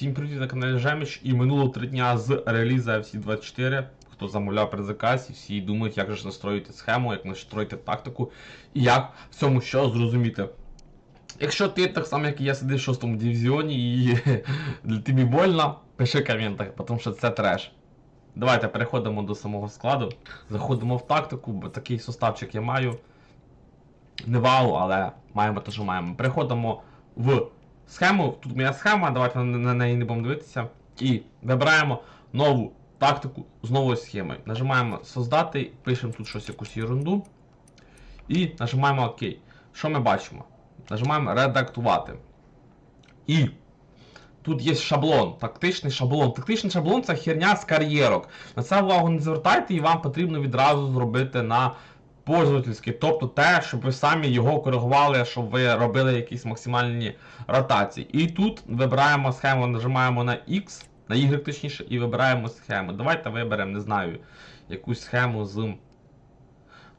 Всім привіт на каналі Жеміч і минуло три дня з реліза FC24. Хто замовляв предзаказ, і всі думають, як же ж настроїти схему, як настроїти тактику і як в цьому що зрозуміти. Якщо ти так само, як і я сидиш в шостому дивізіоні і тобі больно, пиши в тому що це треш. Давайте переходимо до самого складу. Заходимо в тактику, бо такий составчик я маю. Не вау, але маємо те, що маємо. Переходимо в схему. Тут моя схема, давайте на, на неї не будемо дивитися. І вибираємо нову тактику з новою схемою. Нажимаємо создати, пишемо тут щось якусь ерунду. І нажимаємо ОК. Що ми бачимо? Нажимаємо редактувати. І тут є шаблон, тактичний шаблон. Тактичний шаблон це херня з кар'єрок. На це увагу не звертайте, і вам потрібно відразу зробити на пользовательський, тобто те, щоб ви самі його коригували, щоб ви робили якісь максимальні ротації. І тут вибираємо схему, нажимаємо на X, на Y точніше, і вибираємо схему. Давайте виберемо, не знаю, якусь схему з.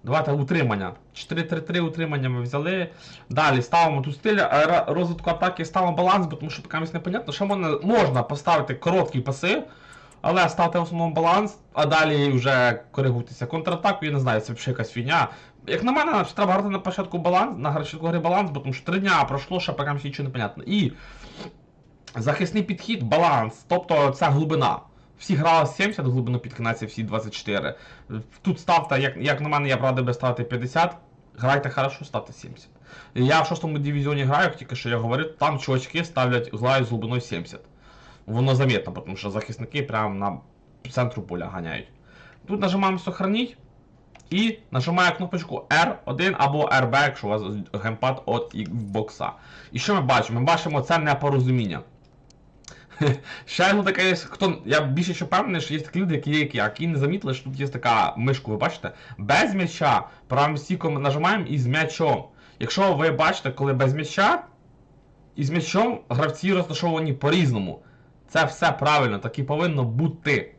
Давайте утримання. 4-3-3 утримання ми взяли. Далі ставимо тут стиль розвитку атаки, ставимо баланс, бо тому що поки непонятно, що можна, можна поставити короткі паси, але ставте в основному баланс, а далі вже коригуйтеся. Контратаку, я не знаю, це взагалі якась фігня. Як на мене, треба грати на початку баланс, на початку гри баланс, бо тому що 3 дня пройшло, ще поки нічого не понятно. І захисний підхід, баланс, тобто це глибина. Всі грали 70 глибину підкинеться, всі 24. Тут ставте, як, як на мене, я б радив би ставити 50. Грайте хорошо, ставте 70. Я в шостому дивізіоні граю, тільки що я говорив, там чувачки ставлять грають з глибиною 70. Воно заметно, тому що захисники прямо на центру поля ганяють. Тут нажимаємо сохраніть і нажимаю кнопочку R1 або RB, якщо у вас геймпад від Xbox. І що ми бачимо? Ми бачимо це непорозуміння. Ще одна така є, хто. Я більше що впевнений, що є такі люди, які, які, які не замітили, що тут є така мишку, ви бачите? Без м'яча правим стіком нажимаємо і з м'ячом. Якщо ви бачите, коли без м'яча, і з м'ячом гравці розташовані по-різному. Це все правильно, так і повинно бути.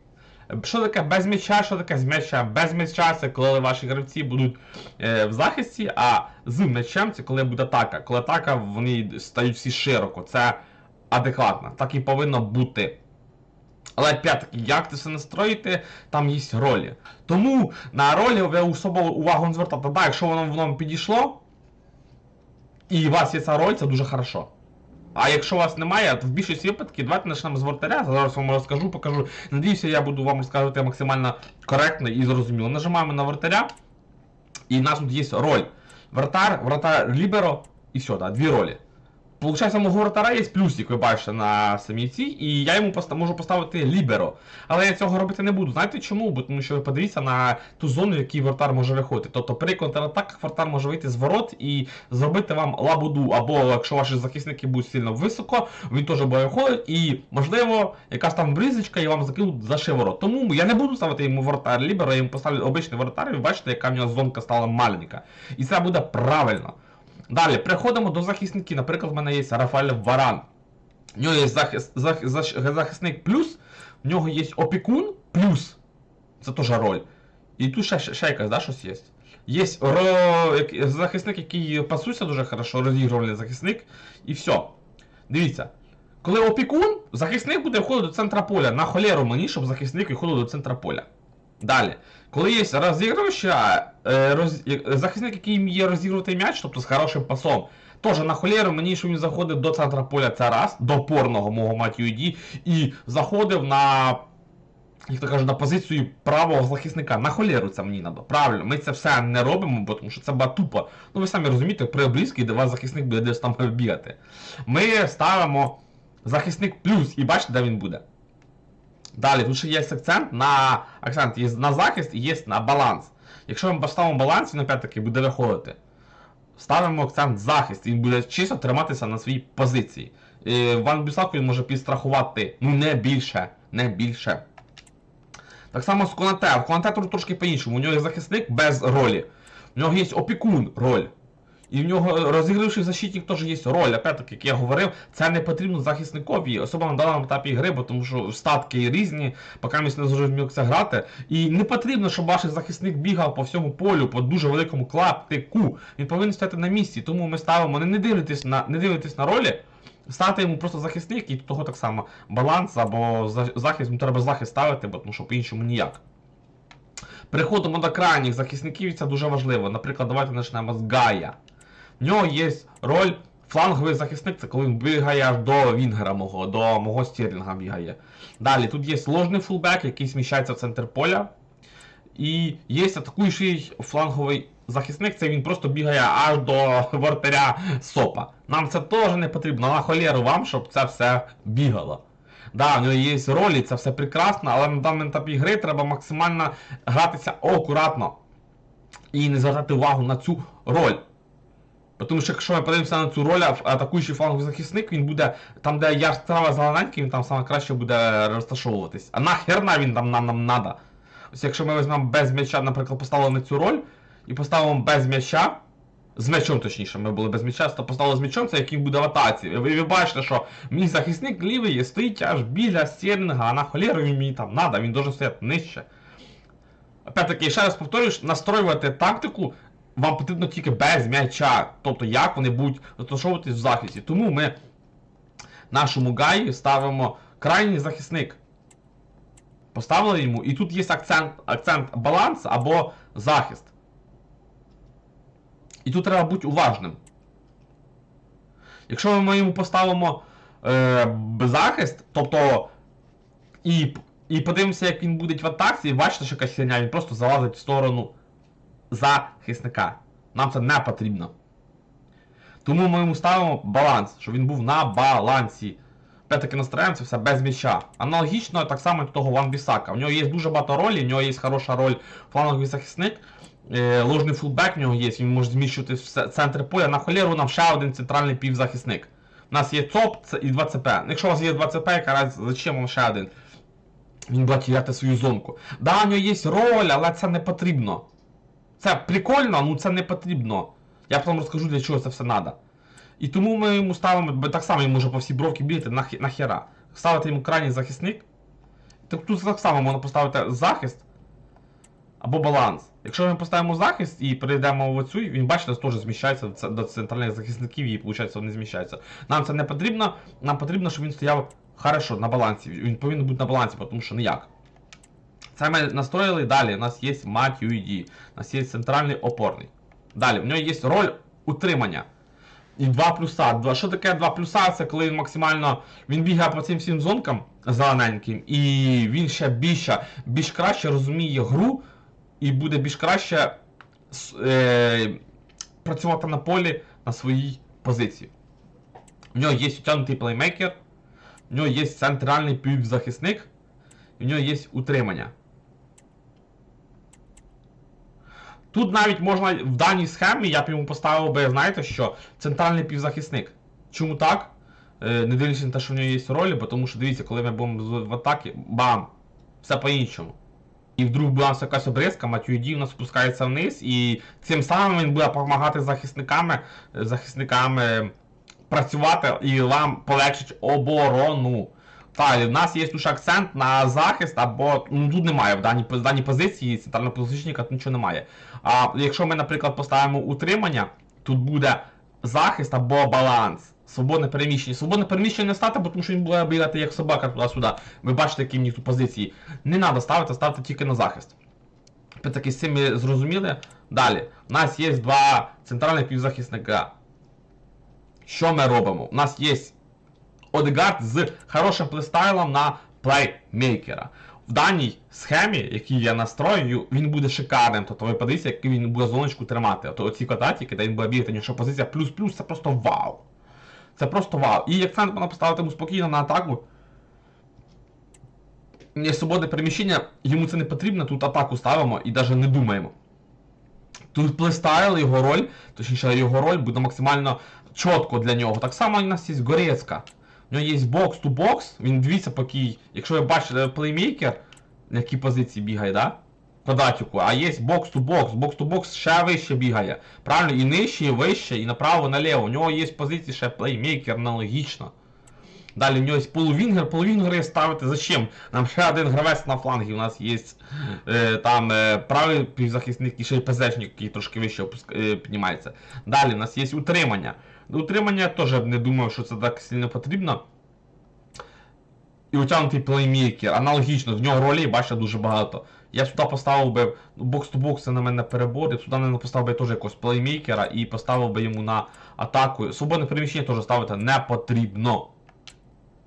Що таке без м'яча, що таке з м'яча? Без м'яча це коли ваші гравці будуть е, в захисті, а з м'ячем це коли буде атака. Коли атака, вони стають всі широко. Це адекватно. Так і повинно бути. Але опять-таки, як це все настроїти, там є ролі. Тому на ролі ви особливо увагу не звертати. Так, якщо воно воно підійшло, і у вас є ця роль, це дуже хорошо. А якщо у вас немає, то в більшості випадків давайте почнемо з вортаря. Зараз вам розкажу, покажу. Надіюся, я буду вам розказувати максимально коректно і зрозуміло. Нажимаємо на вратаря, і в нас тут є роль. Вратар, вратар ліберо, і все, да, дві ролі. Получається, мого вратара є плюсик, ви бачите, на самій цій, і я йому поста- можу поставити ліберо. Але я цього робити не буду. Знаєте чому? Бо тому що ви подивіться на ту зону, в якій вратар може виходити. Тобто при контратаках вратар може вийти з ворот і зробити вам лабуду. Або якщо ваші захисники будуть сильно високо, він теж буде виходити, і можливо, якась там бризочка і вам закинуть за шиворот. Тому я не буду ставити йому вратар ліберо, я йому поставлю обичний вратар, і ви бачите, яка в нього зонка стала маленька. І це буде правильно. Далі, переходимо до захисників. Наприклад, в мене є Рафаель Варан. В нього є захис, зах, зах- захисник плюс, в нього є опікун плюс. Це теж роль. І тут ще, ще якась, да, щось є. Є ро... захисник, який пасується дуже хорошо, розігрувальний захисник, і все. Дивіться. Коли опікун, захисник буде входити до центра поля. На холеру мені, щоб захисник виходив до центра поля. Далі. Коли є розігрувача, е, роз... захисник, який вміє розігрувати м'яч, тобто з хорошим пасом, теж на холєру мені, щоб він заходив до центра поля, це раз, до опорного мого мать UD, і заходив на. Як то кажуть, на позицію правого захисника. На холєру це мені треба. Правильно, ми це все не робимо, бо тому що це буде тупо. Ну ви самі розумієте, при близький, де вас захисник буде десь там бігати. Ми ставимо захисник плюс, і бачите, де він буде. Далі, тут ще є акцент на акцент є на захист і є на баланс. Якщо ми поставимо баланс, він опять-таки буде виходити. Ставимо акцент захист, він буде чисто триматися на своїй позиції. Е, Ван Бюсак він може підстрахувати, ну не більше, не більше. Так само з Конате. В Конате трошки по-іншому. У нього є захисник без ролі. У нього є опікун роль. І в нього розігравший защитник теж є роль. Опять-таки, як я говорив, це не потрібно захисникові, особливо на даному етапі гри, бо тому що статки різні, поки ми не це грати. І не потрібно, щоб ваш захисник бігав по всьому полю, по дуже великому клаптику. Він повинен стояти на місці. Тому ми ставимо, не, дивитесь на не дивитесь на ролі. Стати йому просто захисник, і того так само баланс або захист, ну треба захист ставити, бо тому що по-іншому ніяк. Переходимо до крайніх захисників, і це дуже важливо. Наприклад, давайте почнемо з Гая. В нього є роль фланговий захисник, це коли він бігає аж до Вінгера мого, до мого Стерлінга бігає. Далі тут є ложний фулбек, який зміщається в центр поля. І є атакуючий фланговий захисник, це він просто бігає аж до вратаря СОПа. Нам це теж не потрібно, на холєру вам, щоб це все бігало. Да, в нього є ролі, це все прекрасно, але на даному етапі гри треба максимально гратися акуратно і не звертати увагу на цю роль. Тому що якщо ми подивимося на цю роль, атакуючий фланговий захисник, він буде там, де яскрава зелененький, він там саме краще буде розташовуватись. А нахерна він там нам, нам надо? Ось якщо ми візьмемо без м'яча, наприклад, поставили на цю роль і поставимо без м'яча, з м'ячом точніше, ми були без м'яча, то поставили з м'ячом, це який буде в атаці. Ви, ви бачите, що мій захисник лівий стоїть аж біля стерлінга, а на холєру мені там надо, він должен стояти нижче. Опять-таки, ще раз повторюю, настроювати тактику вам потрібно тільки без м'яча. Тобто як вони будуть розташовуватись в захисті. Тому ми нашому Гаї ставимо крайній захисник. Поставили йому, і тут є акцент, акцент баланс або захист. І тут треба бути уважним. Якщо ми йому поставимо е, захист, тобто і, і подивимося, як він буде в атаці, і бачите, що якась херня, він просто залазить в сторону захисника. Нам це не потрібно. Тому ми йому ставимо баланс, щоб він був на балансі. Опять-таки настраємо все без м'яча. Аналогічно так само того Ван Бісака. У нього є дуже багато ролей, у нього є хороша роль фланговий захисник. Е, ложний фулбек в нього є, він може зміщувати в центр поля. На холєру нам ще один центральний півзахисник. У нас є ЦОП і 2 ЦП. Якщо у вас є 2 ЦП, яка раз, зачем вам ще один? Він буде теряти свою зонку. Да, у нього є роль, але це не потрібно. Це прикольно, ну це не потрібно. Я потім розкажу, для чого це все треба. І тому ми йому ставимо, бо так само він може по всій бровці бігати нахера. Ставити йому крайній захисник. Так тут так само можна поставити захист або баланс. Якщо ми поставимо захист і перейдемо в оцю, він бачите, теж зміщається до центральних захисників і виходить, вони зміщаються. Нам це не потрібно, нам потрібно, щоб він стояв хорошо на балансі. Він повинен бути на балансі, тому що ніяк. Це ми настроїли далі. У нас є мать UED, у нас є центральний опорний. Далі, в нього є роль утримання. І 2 плюса. Два- Що таке 2 плюса? Це коли він максимально він бігає по цим всім зонкам зелененьким, і він ще більше, більш краще розуміє гру і буде більш краще е, працювати на полі на своїй позиції. В нього є утягнутий плеймейкер, в нього є центральний півзахисник, і в нього є утримання. Тут навіть можна в даній схемі я б йому поставив би, знаєте що, центральний півзахисник. Чому так? Е, не дивлячись на те, що в нього є ролі, бо тому що дивіться, коли ми будемо в атакі, бам! Все по-іншому. І вдруг була якась обрізка, Матюді у нас спускається вниз, і цим самим він буде допомагати захисниками, захисниками працювати і вам полегшить оборону. Так, в нас є тут акцент на захист, або ну тут немає в даній, в даній позиції центрального позичника нічого немає. А якщо ми, наприклад, поставимо утримання, тут буде захист або баланс. Свободне переміщення. Свободне переміщення не стати, бо тому що він буде бігати як собака туди-сюди. Ви бачите, які в них тут позиції. Не треба ставити, ставте тільки на захист. Таки з цим зрозуміли. Далі. У нас є два центральних півзахисника. Що ми робимо? У нас є Одегард з хорошим плейстайлом на плеймейкера. В даній схемі, який я настроюю, він буде шикарним. Тобто ви подивіться, як він буде зоночку тримати. Тобто оці квадратики, де він буде бігати, якщо позиція плюс-плюс, це просто вау. Це просто вау. І акцент можна поставити йому спокійно на атаку. Є свободне переміщення, йому це не потрібно, тут атаку ставимо і навіть не думаємо. Тут плейстайл, його роль, точніше його роль буде максимально чітко для нього. Так само у нас є Горецька. У нього є бокс ту бокс, він дивіться поки, якщо ви бачите плеймейкер, на якій позиції бігає, да? Квадратику, а є бокс ту бокс, бокс ту бокс ще вище бігає. Правильно, і нижче, і вище, і направо, і наліво. У нього є позиції ще плеймейкер аналогічно. Далі в нього є полувінгер, полувінгери ставити зачем? Нам ще один гравець на флангі, у нас є е, там е, правий півзахисник і ще й ПЗшник, який трошки вище е, піднімається. Далі у нас є утримання. Утримання теж не думав, що це так сильно потрібно. І утягнутий плеймейкер, аналогічно, в нього ролей, бачите, дуже багато. Я сюди поставив би, ну, бокс-то-бокс це на мене перебор, я сюди не поставив би теж якогось плеймейкера і поставив би йому на атаку. Свободне переміщення теж ставити не потрібно.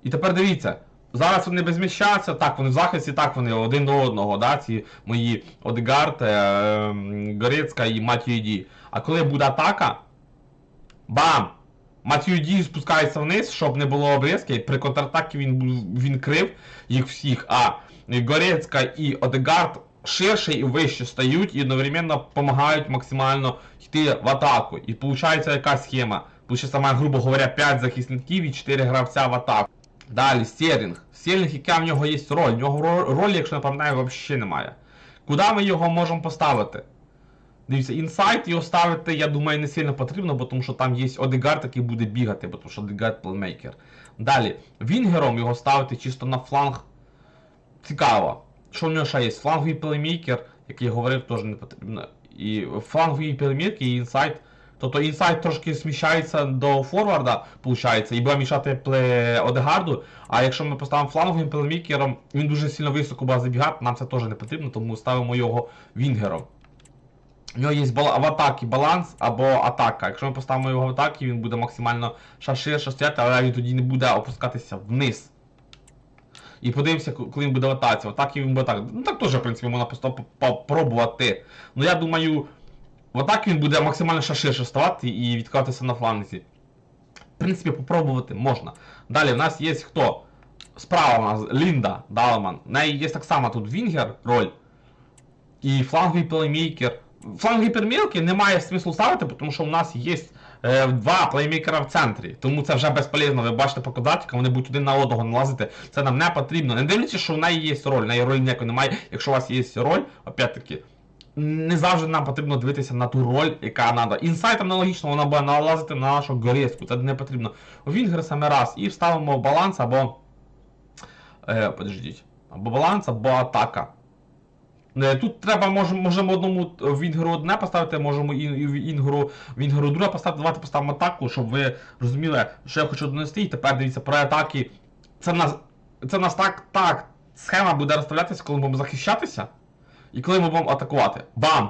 І тепер дивіться, зараз вони безміщаться, так, вони в захисті, так вони один до одного, да, ці мої Одегард, е, Горецька і Матійді. А коли буде атака, бам! Матію Ді спускається вниз, щоб не було обрізки, при контратакі він, він крив їх всіх, а Горецька і Одегард ширше і вище стають і одновременно допомагають максимально йти в атаку. І виходить яка схема? Получається, має, грубо говоря, 5 захисників і 4 гравця в атаку. Далі, Стерлінг. Стерлінг, яка в нього є роль? В нього ро- ролі, якщо не пам'ятаю, взагалі немає. Куди ми його можемо поставити? Дивіться, інсайт його ставити, я думаю, не сильно потрібно, бо тому що там є Одегард, який буде бігати, бо тому що Одегард плеймейкер. Далі, Вінгером його ставити чисто на фланг. Цікаво. Що в нього ще є? Фланговий плеймейкер, як я говорив, теж не потрібно. І фланговий плеймейкер і інсайт. Тобто інсайт трошки сміщається до форварда, виходить, і буде мішати пле Одегарду. А якщо ми поставимо фланговим плеймейкером, він дуже сильно високо буде забігати, нам це теж не потрібно, тому ставимо його вінгером. У нього є в атакі баланс або атака. Якщо ми поставимо його в атакі, він буде максимально ширше стояти, але він тоді не буде опускатися вниз. І подивимося, коли він буде в атаці. В атакі він буде так. Ну так теж, в принципі, можна просто попробувати. Ну я думаю, в атакі він буде максимально ширше ставати і відкатися на фланзі. В принципі, попробувати можна. Далі в нас є хто? Справа у нас Лінда Далман. В неї є так само тут Вінгер роль. І фланговий плеймейкер. Флангові перемілки немає смислу ставити, тому що у нас є е, два плеймейкера в центрі. Тому це вже безполезно. Ви бачите по квадратикам, вони будуть один на одного налазити. Це нам не потрібно. Не дивлячись, що в неї є роль. В неї роль ніякої немає. Якщо у вас є роль, опять-таки, не завжди нам потрібно дивитися на ту роль, яка треба. Інсайт аналогічно, вона буде налазити на нашу горізку. Це не потрібно. Вінгер саме раз. І вставимо баланс або. Е, подождіть. Або баланс, або атака. Е, Тут треба, можемо, одному вінгеру одне поставити, можемо і, і інгеру, вінгеру друге поставити. Давайте поставимо атаку, щоб ви розуміли, що я хочу донести. І тепер дивіться про атаки. Це в нас, це в нас так, так. Схема буде розставлятися, коли ми будемо захищатися. І коли ми будемо атакувати. Бам!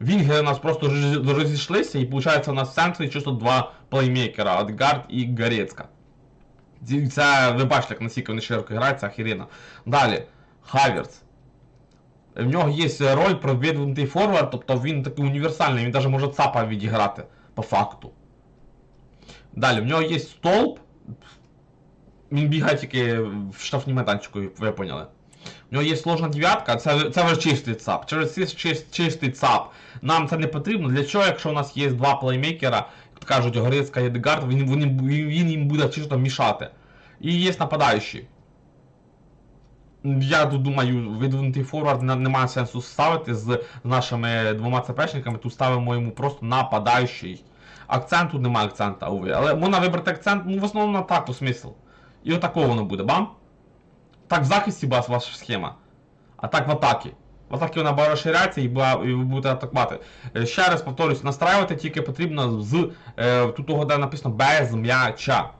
Вінгери у нас просто розійшлися, і виходить у нас в центрі чисто два плеймейкера, Адгард і Горецька. Це ви бачите, як наскільки вони широко грають, це охеренно. Далі, Хаверц. В нього є роль продвинутий форвард, тобто він такий універсальний, він навіть може ЦАПа відіграти по факту. Далі, в нього є столб. Він бігає тільки в штрафні майданчику, як ви поняли. У нього є сложна дев'ятка, це, це вже чистий ЦАП. Через чистий ЦАП нам це не потрібно. Для чого, якщо у нас є два плеймейкера, кажуть, Горецька і Едгард, він, він, він їм буде чисто мішати. І є нападаючий. Я думаю, видвинутий форвард немає сенсу ставити з нашими двома ЦПшниками, тут ставимо йому просто нападаючий. Акцент тут немає акцента. Але можна вибрати акцент, ну в основному на атаку смисл. І отакого воно буде, бам. Так в захисті бас ваша схема. А так в атакі. В атакі вона буде розширятися і ви будете атакувати. Е, Ще раз повторюсь, настраювати тільки потрібно з е, тут де написано без м'яча.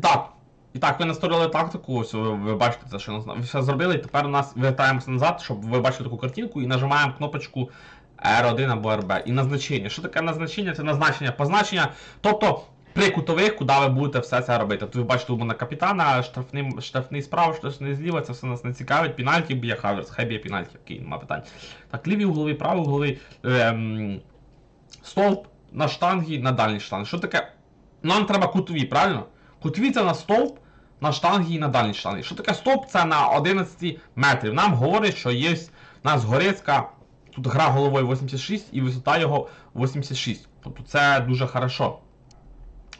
Так. І так, ви настроїли тактику, ось ви, бачите це, що ви все зробили, і тепер у нас вертаємося назад, щоб ви бачили таку картинку, і нажимаємо кнопочку R1 або RB. І назначення. Що таке назначення? Це назначення, позначення. Тобто при кутових, куди ви будете все це робити. Тут ви бачите, у мене капітана, штрафний, штрафний справа, штрафний зліва, це все нас не цікавить. Пенальті б'є Хаверс, хай б'є пенальті, окей, нема питань. Так, лівий угловий, правий угловий, ем, стовп на штангі, на дальній штангі. Що таке? Нам треба кутові, правильно? Кутові на стовп, на штангі і на дальній штангі. Що таке стовп? Це на 11 метрів. Нам говорить, що є в нас Горецька, тут гра головою 86 і висота його 86. Тобто це дуже хорошо.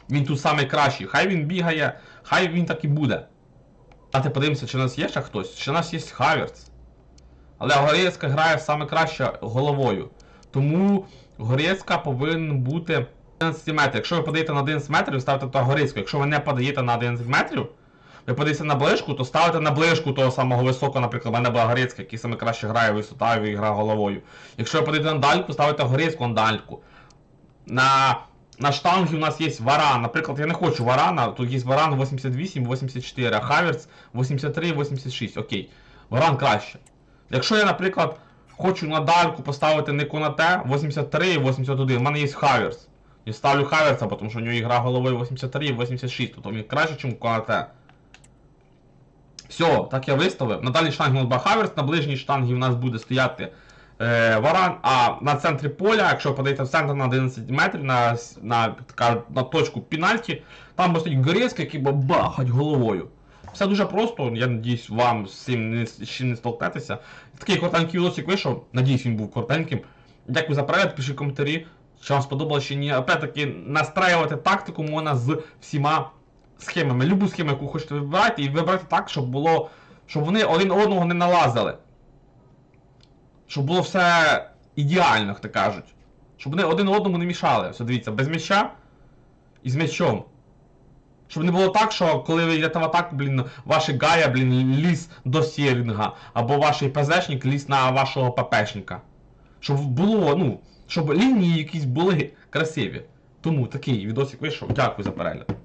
Він тут самий кращий. Хай він бігає, хай він так і буде. Давайте подивимося, чи у нас є ще хтось, чи у нас є Хаверц. Але Горецька грає саме краще головою. Тому Горецька повинен бути 11 метрів. Якщо ви подаєте на 11 метрів, ставите того риску. Якщо ви не подаєте на 11 метрів, ви подаєте на ближку, то ставите на ближку того самого високого, наприклад, в мене була Горецька, який саме краще грає висота і грає головою. Якщо ви подаєте на дальку, ставите Горецьку на дальку. На, на штангі у нас є варан. Наприклад, я не хочу варана, тут є варан 88, 84, а Хаверс 83, 86. Окей. Варан краще. Якщо я, наприклад, хочу на дальку поставити не Конате 83 81, в мене є Хаверс. Я ставлю Хаверса, тому що у нього ігра головою 83 і 86, тобто він краще, ніж Конате. Все, так я виставив. На нас буде Хаверс, на ближній штангі у нас буде стояти е, Варан, а на центрі поля, якщо подаєте в центр на 11 метрів, на, на, така, на точку пенальті, там буде стоїть Горецький, який буде бахать головою. Все дуже просто, я надіюсь, вам з цим не, ще не столкнетеся. Такий коротенький відосик вийшов, надіюсь, він був коротеньким. Дякую за перегляд, пишіть коментарі, що вам сподобалося чи ні. Опять-таки, настраювати тактику можна з всіма схемами. Любу схему, яку хочете вибирати, і вибрати так, щоб було. Щоб вони один одного не налазили. Щоб було все ідеально, як то кажуть. Щоб вони один одному не мішали. Все, дивіться, без м'яча і з м'ячом. Щоб не було так, що коли ви йдете в атаку, блін, ваш Гая, блін, ліз до Сєрінга, або ваш ПЗшник ліз на вашого ППшника. Щоб було, ну, щоб лінії якісь були красиві. Тому такий відосик вийшов. Дякую за перегляд.